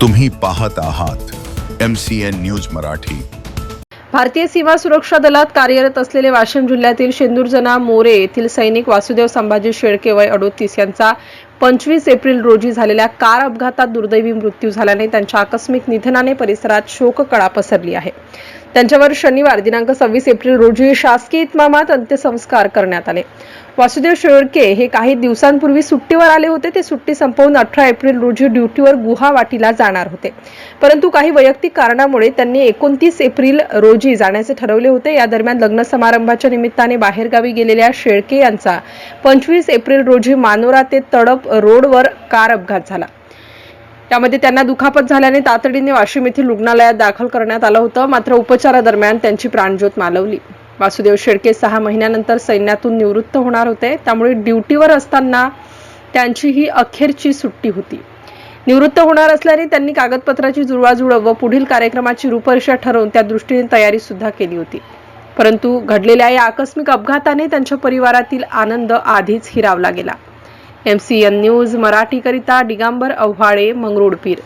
तुम्ही पाहत आहात M C N news Marathi. भारतीय सीमा सुरक्षा दलात कार्यरत असलेले वाशिम जिल्ह्यातील शेंदूरजना मोरे येथील सैनिक वासुदेव संभाजी शेळके वय अडोतीस यांचा पंचवीस एप्रिल रोजी झालेल्या कार अपघातात दुर्दैवी मृत्यू झाल्याने त्यांच्या आकस्मिक निधनाने परिसरात शोककळा पसरली आहे. त्यांच्यावर शनिवार दिनांक सव्वीस एप्रिल रोजी शासकीय इतमामात अंत्यसंस्कार करण्यात आले. वासुदेव शेळके हे काही दिवसांपूर्वी सुट्टीवर आले होते. ते सुट्टी संपवून अठरा एप्रिल रोजी ड्युटीवर गुहावाटीला जाणार होते. परंतु काही वैयक्तिक कारणामुळे त्यांनी एकोणतीस एप्रिल रोजी जाण्याचे ठरवले होते. या दरम्यान लग्न समारंभाच्या निमित्ताने बाहेरगावी गेलेल्या शेळके यांचा पंचवीस एप्रिल रोजी मानोरा ते तडप रोडवर कार अपघात झाला. त्यामध्ये त्यांना दुखापत झाल्याने तातडीने वाशिम येथील रुग्णालयात दाखल करण्यात आलं होतं. मात्र उपचारादरम्यान त्यांची प्राणज्योत मालवली. वासुदेव शेळके सहा महिन्यानंतर सैन्यातून निवृत्त होणार होते. त्यामुळे ड्युटीवर असताना त्यांची ही अखेरची सुट्टी होती. निवृत्त होणार असल्याने त्यांनी कागदपत्राची जुळवाजुळव व पुढील कार्यक्रमाची रूपरेषा ठरवून त्या दृष्टीने तयारी सुद्धा केली होती. परंतु घडलेल्या या आकस्मिक अपघाताने त्यांच्या परिवारातील आनंद आधीच हिरावला गेला. एम सी एन न्यूज मराठीकरिता डिगांबर अव्हाळे मंगरुळपीर.